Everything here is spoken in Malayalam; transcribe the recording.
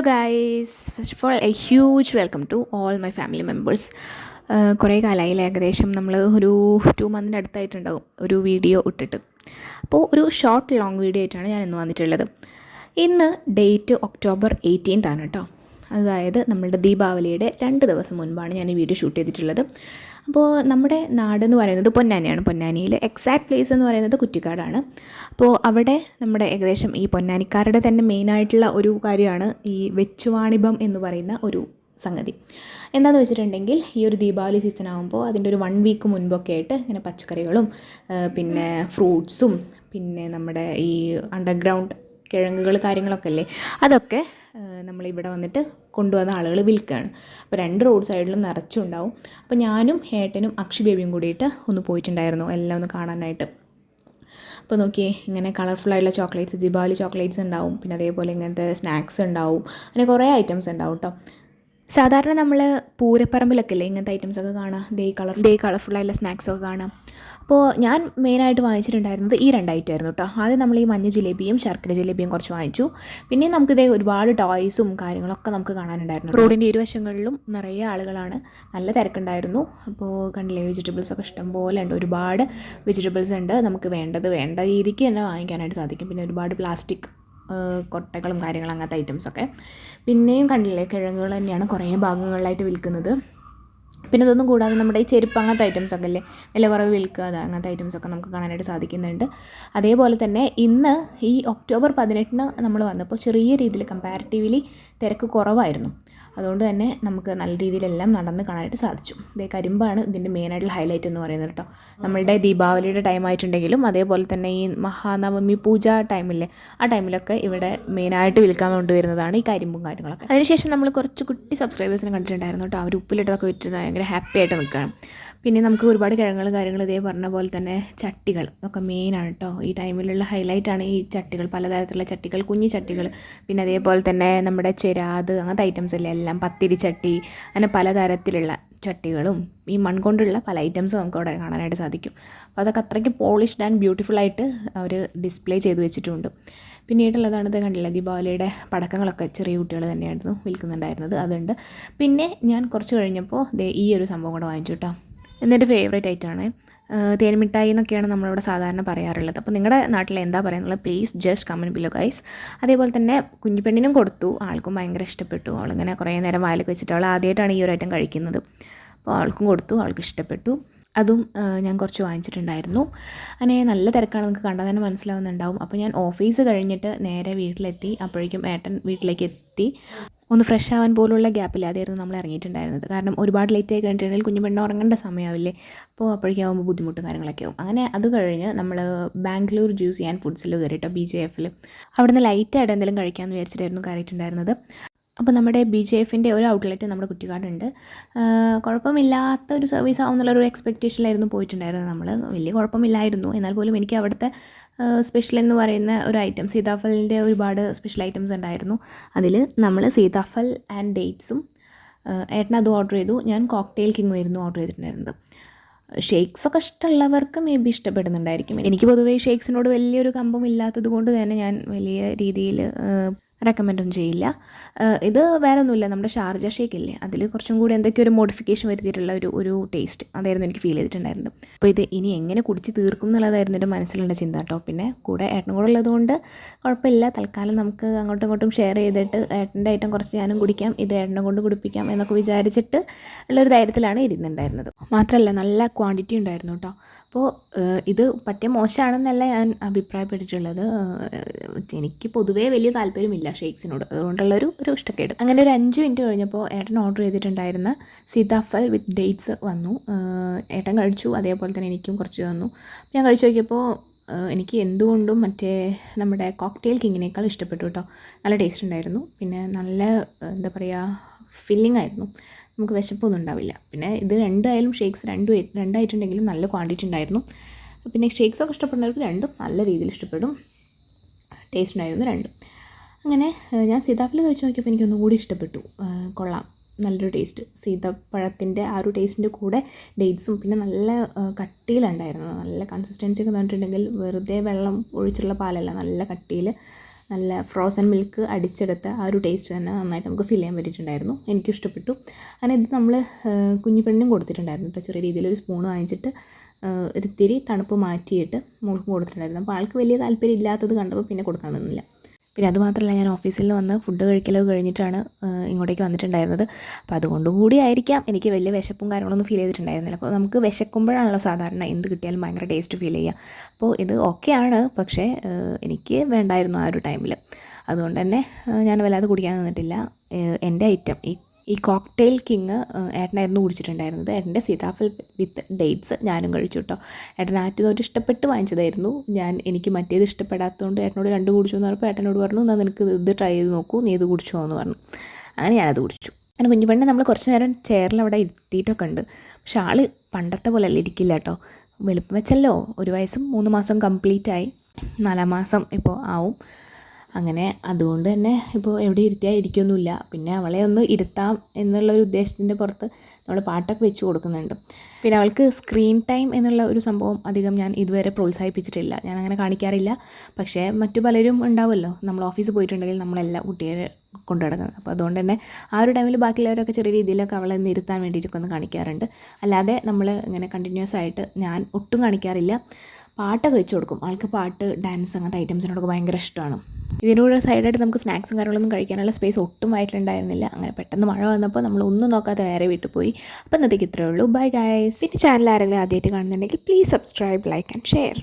Hello guys first of all a huge welcome to all my family members കുറേ കാലമായില്ല ഏകദേശം നമ്മൾ ഒരു ടു മന്തിന്റെ അടുത്തായിട്ടുണ്ടാവും ഒരു വീഡിയോ ഇട്ടിട്ട്. അപ്പോൾ ഒരു ഷോർട്ട് ലോങ് വീഡിയോ ആയിട്ടാണ് ഞാൻ ഇന്ന് വന്നിട്ടുള്ളത്. ഇന്ന് ഡേറ്റ് ഒക്ടോബർ എയ്റ്റീൻത് ആണ് കേട്ടോ അതായത് നമ്മളുടെ ദീപാവലിയുടെ രണ്ട് ദിവസം മുൻപാണ് ഞാൻ ഈ വീഡിയോ ഷൂട്ട് ചെയ്തിട്ടുള്ളത്. അപ്പോൾ നമ്മുടെ നാട് എന്ന് പറയുന്നത് പൊന്നാനിയാണ്. പൊന്നാനിയിൽ എക്സാക്ട് പ്ലേസ് എന്ന് പറയുന്നത് കുറ്റിക്കാടാണ്. അപ്പോൾ അവിടെ നമ്മുടെ ഏകദേശം ഈ പൊന്നാനിക്കാരുടെ തന്നെ മെയിനായിട്ടുള്ള ഒരു കാര്യമാണ് ഈ വെച്ചുവാണിഭം എന്ന് പറയുന്ന ഒരു സംഗതി. എന്താണെന്ന് വെച്ചിട്ടുണ്ടെങ്കിൽ ഈ ഒരു ദീപാവലി സീസൺ ആകുമ്പോൾ അതിന്റെ ഒരു വൺ വീക്ക് മുൻപൊക്കെ ആയിട്ട് ഇങ്ങനെ പച്ചക്കറികളും പിന്നെ ഫ്രൂട്ട്സും പിന്നെ നമ്മുടെ ഈ അണ്ടർഗ്രൗണ്ട് കിഴങ്ങുകൾ കാര്യങ്ങളൊക്കെ അല്ലേ? അതൊക്കെ നമ്മളിവിടെ വന്നിട്ട് കൊണ്ടുവന്ന ആളുകൾ വിൽക്കുകയാണ് അപ്പോൾ രണ്ട് റോഡ് സൈഡിലും നിറച്ചുണ്ടാവും. അപ്പോൾ ഞാനും ഏട്ടനും അക്ഷി ബേബിയും കൂടിയിട്ട് ഒന്ന് പോയിട്ടുണ്ടായിരുന്നു എല്ലാം ഒന്ന് കാണാനായിട്ട്. അപ്പോൾ നോക്കിയേ ഇങ്ങനെ കളർഫുള്ളായിട്ടുള്ള ചോക്ലേറ്റ്സ് ദീപാവലി ചോക്ലേറ്റ്സ് ഉണ്ടാവും. പിന്നെ അതേപോലെ ഇങ്ങനത്തെ സ്നാക്സ് ഉണ്ടാവും. അങ്ങനെ കുറേ ഐറ്റംസ് ഉണ്ടാവും കേട്ടോ. സാധാരണ നമ്മൾ പൂരപ്പറമ്പിലൊക്കെ അല്ലേ ഇങ്ങനത്തെ ഐറ്റംസ് ഒക്കെ കാണാം. ദേ കളർ ദേ കളർഫുള്ളായിട്ടുള്ള സ്നാക്സ് ഒക്കെ കാണാം. അപ്പോൾ ഞാൻ മെയിനായിട്ട് വാങ്ങിച്ചിട്ടുണ്ടായിരുന്നത് ഈ രണ്ട് ഐറ്റം ആയിരുന്നു കേട്ടോ ആദ്യം നമ്മൾ ഈ മഞ്ഞ ജിലേബിയും ശർക്കര ജിലേബിയും കുറച്ച് വാങ്ങിച്ചു. പിന്നെ നമുക്കിതേ ഒരുപാട് ടോയ്സും കാര്യങ്ങളൊക്കെ നമുക്ക് കാണാനുണ്ടായിരുന്നു റോഡിന്റെ ഇരുവശങ്ങളിലും നിറയെ ആളുകളാണ്. നല്ല തിരക്കുണ്ടായിരുന്നു. അപ്പോൾ കണ്ടില്ലേ വെജിറ്റബിൾസ് ഒക്കെ ഇഷ്ടം പോലെ ഉണ്ട്. ഒരുപാട് വെജിറ്റബിൾസ് ഉണ്ട്. നമുക്ക് വേണ്ടത് വേണ്ട രീതിക്ക് തന്നെ വാങ്ങിക്കാനായിട്ട് സാധിക്കും. പിന്നെ ഒരുപാട് പ്ലാസ്റ്റിക് കൊട്ടകളും കാര്യങ്ങളും അങ്ങനത്തെ ഐറ്റംസൊക്കെ പിന്നെയും കണ്ടില്ലേ കിഴങ്ങുകൾ തന്നെയാണ് കുറേ ഭാഗങ്ങളിലായിട്ട് വിൽക്കുന്നത്. പിന്നെ ഇതൊന്നും കൂടാതെ നമ്മുടെ ഈ ചെരുപ്പ് അങ്ങനത്തെ ഐറ്റംസ് ഒക്കെ അല്ലേ വില കുറവ് വിൽക്കുക അങ്ങനത്തെ ഐറ്റംസ് ഒക്കെ നമുക്ക് കാണാനായിട്ട് സാധിക്കുന്നുണ്ട്. അതേപോലെ തന്നെ ഇന്ന് ഈ ഒക്ടോബർ പതിനെട്ടിന് നമ്മൾ വന്നപ്പോൾ ചെറിയ രീതിയിൽ കമ്പാരിറ്റീവ്ലി തിരക്ക് കുറവായിരുന്നു. അതുകൊണ്ട് തന്നെ നമുക്ക് നല്ല രീതിയിലെല്ലാം നടന്ന് കാണാനായിട്ട് സാധിച്ചു. ഇതേ കരിമ്പാണ് ഇതിന്റെ മെയിനായിട്ടുള്ള ഹൈലൈറ്റ് എന്ന് പറയുന്നത് കേട്ടോ. നമ്മളുടെ ദീപാവലിയുടെ ടൈം ആയിട്ടുണ്ടെങ്കിലും അതേപോലെ തന്നെ ഈ മഹാനവമി പൂജ ടൈമില്ലേ ആ ടൈമിലൊക്കെ ഇവിടെ മെയിനായിട്ട് വിൽക്കാൻ കൊണ്ടുവരുന്നതാണ് ഈ കരിമ്പും കാര്യങ്ങളൊക്കെ. അതിനുശേഷം നമ്മൾ കുറച്ച് കുട്ടി സബ്സ്ക്രൈബേഴ്സിനെ കണ്ടിട്ടുണ്ടായിരുന്നു കേട്ടോ. അവർ ഉപ്പിലിട്ടതൊക്കെ വിറ്റ് ഭയങ്കര ഹാപ്പി ആയിട്ട് നിൽക്കുകയാണ്. പിന്നെ നമുക്ക് ഒരുപാട് കിഴങ്ങൾ കാര്യങ്ങൾ ഇതേ പറഞ്ഞ പോലെ തന്നെ ചട്ടികൾ ഒക്കെ മെയിനാണ് കേട്ടോ ഈ ടൈമിലുള്ള ഹൈലൈറ്റാണ് ഈ ചട്ടികൾ പലതരത്തിലുള്ള ചട്ടികൾ കുഞ്ഞി ചട്ടികൾ. പിന്നെ അതേപോലെ തന്നെ നമ്മുടെ ചെരാത് അങ്ങനത്തെ ഐറ്റംസ് അല്ലേ? എല്ലാം പത്തിരി ചട്ടി അങ്ങനെ പലതരത്തിലുള്ള ചട്ടികളും ഈ മൺകൊണ്ടുള്ള പല ഐറ്റംസ് നമുക്ക് അവിടെ കാണാനായിട്ട് സാധിക്കും. അപ്പോൾ അതൊക്കെ അത്രയ്ക്ക് പോളിഷ്ഡ് ആൻഡ് ബ്യൂട്ടിഫുൾ ആയിട്ട് അവർ ഡിസ്പ്ലേ ചെയ്ത് വെച്ചിട്ടുണ്ട്. പിന്നീടുള്ളതാണ് ഇത് കണ്ടില്ല? ദീപാവലിയുടെ പടക്കങ്ങളൊക്കെ ചെറിയ കുട്ടികൾ തന്നെയായിരുന്നു വിൽക്കുന്നുണ്ടായിരുന്നത്. അതുണ്ട്. പിന്നെ ഞാൻ കുറച്ച് കഴിഞ്ഞപ്പോൾ ഈ ഒരു സംഭവം കൂടെ വാങ്ങിച്ചു കേട്ടോ എന്നെന്റെ ഫേവറേറ്റ് ആയിട്ടാണ് തേൻമിഠായി എന്നൊക്കെയാണ് നമ്മളിവിടെ സാധാരണ പറയാറുള്ളത്. അപ്പോൾ നിങ്ങളുടെ നാട്ടിൽ എന്താ പറയുന്നത്? Please just comment below guys അതേപോലെ തന്നെ കുഞ്ഞുപെണ്ണിനും കൊടുത്തു. ആൾക്കും ഭയങ്കര ഇഷ്ടപ്പെട്ടു. അവളിങ്ങനെ കുറേ നേരം വായിലൊക്കെ വെച്ചിട്ട് അവൾ ആദ്യമായിട്ടാണ് ഈ ഒരു ഐറ്റം കഴിക്കുന്നത്. അപ്പോൾ ആൾക്കും കൊടുത്തു ആൾക്ക് ഇഷ്ടപ്പെട്ടു. അതും ഞാൻ കുറച്ച് വാങ്ങിച്ചിട്ടുണ്ടായിരുന്നു. അങ്ങനെ നല്ല തിരക്കാണ് നിങ്ങൾക്ക് കണ്ടാൽ തന്നെ മനസ്സിലാവുന്നുണ്ടാവും. അപ്പോൾ ഞാൻ ഓഫീസ് കഴിഞ്ഞിട്ട് നേരെ വീട്ടിലെത്തി. അപ്പോഴേക്കും ഏട്ടൻ വീട്ടിലേക്ക് എത്തി. ഒന്ന് ഫ്രഷ് ആവാൻ പോലുള്ള ഗ്യാപ്പില്ലാതെയായിരുന്നു നമ്മൾ ഇറങ്ങിയിട്ടുണ്ടായിരുന്നത്. കാരണം ഒരുപാട് ലേറ്റ് ആയി കഴിഞ്ഞിട്ടുണ്ടെങ്കിൽ കുഞ്ഞു പെണ്ണ് ഉറങ്ങേണ്ട സമയമാവില്ലേ? അപ്പോൾ അപ്പോഴേക്കും ആകുമ്പോൾ ബുദ്ധിമുട്ടും കാര്യങ്ങളൊക്കെ ആവും. അങ്ങനെ അത് കഴിഞ്ഞ് നമ്മൾ ബാംഗ്ലൂർ ജ്യൂസ് ആൻഡ് ഫുഡ്സിൽ കയറിയിട്ടോ ബി ജെ എഫിൽ അവിടുന്ന് ലൈറ്റായിട്ട് എന്തെങ്കിലും കഴിക്കാമെന്ന് വിചാരിച്ചിട്ടായിരുന്നു കയറിയിട്ടുണ്ടായിരുന്നത്. അപ്പോൾ നമ്മുടെ ബി ജെ എഫിന്റെ ഒരു ഔട്ട്ലെറ്റ് നമ്മുടെ കുറ്റിക്കാടുണ്ട്. കുഴപ്പമില്ലാത്ത ഒരു സർവീസ് ആവുന്നുള്ളൊരു എക്സ്പെക്റ്റേഷനിലായിരുന്നു പോയിട്ടുണ്ടായിരുന്നത് നമ്മൾ. വലിയ കുഴപ്പമില്ലായിരുന്നു. എന്നാൽ പോലും എനിക്ക് അവിടുത്തെ സ്പെഷ്യൽ എന്ന് പറയുന്ന ഒരു ഐറ്റം സീതാഫലിന്റെ ഒരുപാട് സ്പെഷ്യൽ ഐറ്റംസ് ഉണ്ടായിരുന്നു. അതിൽ നമ്മൾ സീതാഫൽ ആൻഡ് ഡേറ്റ്സും ഏട്ടൻ അത് ഓർഡർ ചെയ്തു. ഞാൻ കോക്ടെയിൽ കിങ്ങും ആയിരുന്നു ഓർഡർ ചെയ്തിട്ടുണ്ടായിരുന്നത്. ഷേക്സ് ഒക്കെ ഇഷ്ടമുള്ളവർക്ക് മേ ബി ഇഷ്ടപ്പെടുന്നുണ്ടായിരിക്കും. എനിക്ക് പൊതുവേ ഷേക്സിനോട് വലിയൊരു കമ്പം ഇല്ലാത്തത് കൊണ്ട് തന്നെ ഞാൻ വലിയ രീതിയിൽ റെക്കമെൻഡൊന്നും ചെയ്യില്ല. ഇത് വേറെ ഒന്നുമില്ല നമ്മുടെ ഷാർജ ഷേക്ക് ഇല്ലേ അതിൽ കുറച്ചും കൂടി എന്തൊക്കെയോ ഒരു മോഡിഫിക്കേഷൻ വരുത്തിയിട്ടുള്ള ഒരു ഒരു ടേസ്റ്റ് അതായിരുന്നു എനിക്ക് ഫീൽ ചെയ്തിട്ടുണ്ടായിരുന്നത്. അപ്പോൾ ഇത് ഇനി എങ്ങനെ കുടിച്ച് തീർക്കും എന്നുള്ളതായിരുന്നു എന്റെ മനസ്സിലുള്ള ചിന്ത കേട്ടോ. പിന്നെ കൂടെ ഏട്ടനും കൂടെ ഉള്ളതുകൊണ്ട് കുഴപ്പമില്ല. തൽക്കാലം നമുക്ക് അങ്ങോട്ടും ഇങ്ങോട്ടും ഷെയർ ചെയ്തിട്ട് ഏട്ടന്റെ ഐറ്റം കുറച്ച് ഞാനും കുടിക്കാം ഇത് ഏട്ടനെ കൊണ്ട് കുടിപ്പിക്കാം എന്നൊക്കെ വിചാരിച്ചിട്ട് ഉള്ളൊരു ധൈര്യത്തിലാണ് ഇരുന്നുണ്ടായിരുന്നത് മാത്രമല്ല നല്ല ക്വാണ്ടിറ്റി ഉണ്ടായിരുന്നു കേട്ടോ. അപ്പോൾ ഇത് പറ്റിയ മോശമാണെന്നല്ല ഞാൻ അഭിപ്രായപ്പെട്ടിട്ടുള്ളത്. എനിക്ക് പൊതുവേ വലിയ താല്പര്യമില്ല ഷേക്സിനോട്. അതുകൊണ്ടുള്ളൊരു ഒരു ഒരു ഇഷ്ടക്കേട്. അങ്ങനെ ഒരു അഞ്ച് മിനിറ്റ് കഴിഞ്ഞപ്പോൾ ഏട്ടൻ ഓർഡർ ചെയ്തിട്ടുണ്ടായിരുന്ന സീതാഫൽ വിത്ത് ഡേറ്റ്സ് വന്നു. ഏട്ടൻ കഴിച്ചു. അതേപോലെ തന്നെ എനിക്കും കുറച്ച് തന്നു. ഞാൻ കഴിച്ചു നോക്കിയപ്പോൾ എനിക്ക് എന്തുകൊണ്ടും മറ്റേ നമ്മുടെ കോക്ടെയിൽ കിങ്ങിനേക്കാൾ ഇഷ്ടപ്പെട്ടു കേട്ടോ. നല്ല ടേസ്റ്റ് ഉണ്ടായിരുന്നു. പിന്നെ നല്ല എന്താ പറയുക ഫില്ലിംഗ് ആയിരുന്നു. നമുക്ക് വിശപ്പൊന്നും ഉണ്ടാവില്ല. പിന്നെ ഇത് രണ്ടായാലും ഷേക്സ് രണ്ടു രണ്ടായിട്ടുണ്ടെങ്കിലും നല്ല ക്വാണ്ടിറ്റി ഉണ്ടായിരുന്നു. പിന്നെ ഷേക്സൊക്കെ ഇഷ്ടപ്പെടുന്നവർക്ക് രണ്ടും നല്ല രീതിയിൽ ഇഷ്ടപ്പെടും. ടേസ്റ്റ് ഉണ്ടായിരുന്നു രണ്ടും. അങ്ങനെ ഞാൻ സീതാഫലം കഴിച്ച് നോക്കിയപ്പോൾ എനിക്ക് ഒന്നുകൂടി ഇഷ്ടപ്പെട്ടു. കൊള്ളാം. നല്ലൊരു ടേസ്റ്റ്. സീതപ്പഴത്തിന്റെ ആ ഒരു ടേസ്റ്റിന്റെ കൂടെ ഡേറ്റ്സും പിന്നെ നല്ല കട്ടിയിലുണ്ടായിരുന്നു. നല്ല കൺസിസ്റ്റൻസി ഒക്കെ തന്നിട്ടുണ്ടെങ്കിൽ വെറുതെ വെള്ളം ഒഴിച്ചുള്ള പാലല്ല. നല്ല കട്ടിയിൽ നല്ല ഫ്രോസൺ മിൽക്ക് അടിച്ചെടുത്ത ആ ഒരു ടേസ്റ്റ് തന്നെ നന്നായിട്ട് നമുക്ക് ഫീൽ ചെയ്യാൻ പറ്റിയിട്ടുണ്ടായിരുന്നു. എനിക്കും ഇഷ്ടപ്പെട്ടു. അങ്ങനെ ഇത് നമ്മൾ കുഞ്ഞു പെണ്ണിനും കൊടുത്തിട്ടുണ്ടായിരുന്നു കേട്ടോ. ചെറിയ രീതിയിൽ ഒരു സ്പൂൺ വാങ്ങിച്ചിട്ട് ഒരിത്തിരി തണുപ്പ് മാറ്റിയിട്ട് മോൾക്കും കൊടുത്തിട്ടുണ്ടായിരുന്നു. അപ്പോൾ ആൾക്ക് വലിയ താല്പര്യം ഇല്ലാത്തത് കണ്ടപ്പോൾ പിന്നെ കൊടുക്കാൻ നിന്നില്ല. പിന്നെ അതുമാത്രമല്ല ഞാൻ ഓഫീസിൽ നിന്ന് വന്ന് ഫുഡ് കഴിക്കലോ കഴിഞ്ഞിട്ടാണ് ഇങ്ങോട്ടേക്ക് വന്നിട്ടുണ്ടായിരുന്നത്. അപ്പോൾ അതുകൊണ്ടും കൂടി ആയിരിക്കാം. എനിക്ക് വലിയ വിശപ്പും കാര്യങ്ങളൊന്നും ഫീൽ ചെയ്തിട്ടുണ്ടായിരുന്നില്ല. അപ്പോൾ നമുക്ക് വിശക്കുമ്പോഴാണല്ലോ സാധാരണ എന്ത് കിട്ടിയാലും ഭയങ്കര ടേസ്റ്റ് ഫീൽ ചെയ്യുക. അപ്പോൾ ഇത് ഓക്കെയാണ് പക്ഷേ എനിക്ക് വേണ്ടായിരുന്നു ആ ഒരു ടൈമിൽ അതുകൊണ്ട് തന്നെ ഞാൻ വല്ലാതെ കുടിക്കാൻ നിന്നിട്ടില്ല. എന്റെ ഐറ്റം ഈ ഈ കോക്ടെയിൽ കിങ് ഏട്ടനായിരുന്നു കുടിച്ചിട്ടുണ്ടായിരുന്നത്. ഏട്ടന്റെ സീതാഫൽ വിത്ത് ഡേറ്റ്സ് ഞാനും കഴിച്ചു കേട്ടോ ഏട്ടൻ ആറ്റുന്നോട്ട് ഇഷ്ടപ്പെട്ട് വാങ്ങിച്ചതായിരുന്നു. ഞാൻ എനിക്ക് മറ്റേത് ഇഷ്ടപ്പെടാത്തതുകൊണ്ട് ഏട്ടനോട് രണ്ട് കുടിച്ചു എന്ന് പറഞ്ഞപ്പോൾ ഏട്ടനോട് പറഞ്ഞു എന്നാൽ നിനക്ക് ഇത് ട്രൈ ചെയ്ത് നോക്കൂ നീ ഇത് കുടിച്ചോ എന്ന് പറഞ്ഞു. അങ്ങനെ ഞാനത് കുടിച്ചു. അങ്ങനെ കുഞ്ഞു പെണ്ണെ നമ്മൾ കുറച്ച് നേരം ചെയറിൽ അവിടെ ഇരുത്തിയിട്ടൊക്കെ ഉണ്ട്. പക്ഷെ ആൾ പണ്ടത്തെ പോലെ അല്ല ഇരിക്കില്ല കേട്ടോ വലുപ്പം വെച്ചല്ലോ ഒരു വയസ്സും മൂന്ന് മാസം കംപ്ലീറ്റ് ആയി. നാലാം മാസം ഇപ്പോൾ ആവും. അങ്ങനെ അതുകൊണ്ട് തന്നെ ഇപ്പോൾ എവിടെ ഇരുത്തിയാൽ ഇരിക്കൊന്നുമില്ല പിന്നെ അവളെ ഒന്ന് ഇരുത്താം എന്നുള്ള ഒരു ഉദ്ദേശത്തിന്റെ പുറത്ത് നമ്മൾ പാട്ടൊക്കെ വെച്ച് കൊടുക്കുന്നുണ്ട്. പിന്നെ അവൾക്ക് സ്ക്രീൻ ടൈം എന്നുള്ള ഒരു സംഭവം അധികം ഞാൻ ഇതുവരെ പ്രോത്സാഹിപ്പിച്ചിട്ടില്ല. ഞാൻ അങ്ങനെ കാണിക്കാറില്ല. പക്ഷേ മറ്റു പലരും ഉണ്ടാവുമല്ലോ. നമ്മൾ ഓഫീസിൽ പോയിട്ടുണ്ടെങ്കിൽ നമ്മളെല്ലാം കുട്ടികളെ കൊണ്ടു നടക്കുന്നത്. അപ്പോൾ അതുകൊണ്ട് തന്നെ ആ ഒരു ടൈമിൽ ബാക്കിയുള്ളവരൊക്കെ ചെറിയ രീതിയിലൊക്കെ അവളെ ഒന്ന് ഇരുത്താൻ വേണ്ടിയിട്ടൊക്കെ ഒന്ന് കാണിക്കാറുണ്ട്. അല്ലാതെ നമ്മൾ ഇങ്ങനെ കണ്ടിന്യൂസ് ആയിട്ട് ഞാൻ ഒട്ടും കാണിക്കാറില്ല. പാട്ടൊക്കെ വെച്ച് കൊടുക്കും. ആൾക്ക് പാട്ട് ഡാൻസ് അങ്ങനത്തെ ഐറ്റംസിനോടൊക്കെ ഭയങ്കര ഇഷ്ടമാണ്. ഇതിന്റെ കൂടെ സൈഡായിട്ട് നമുക്ക് സ്നാക്സും കാര്യങ്ങളൊന്നും കഴിക്കാനുള്ള സ്പേസ് ഒട്ടും ആയിട്ടുണ്ടായിരുന്നില്ല. അങ്ങനെ പെട്ടെന്ന് മഴ വന്നപ്പോൾ നമ്മൾ ഒന്നും നോക്കാതെ നേരെ വീട്ടിൽ പോയി. അപ്പോൾ ഇന്നത്തേക്ക് ഇത്രയേ ഉള്ളൂ. ബൈ ഗൈസ് പിന്നെ ചാനൽ ആരെങ്കിലും ആദ്യമായിട്ട് കാണുന്നുണ്ടെങ്കിൽ please subscribe like and share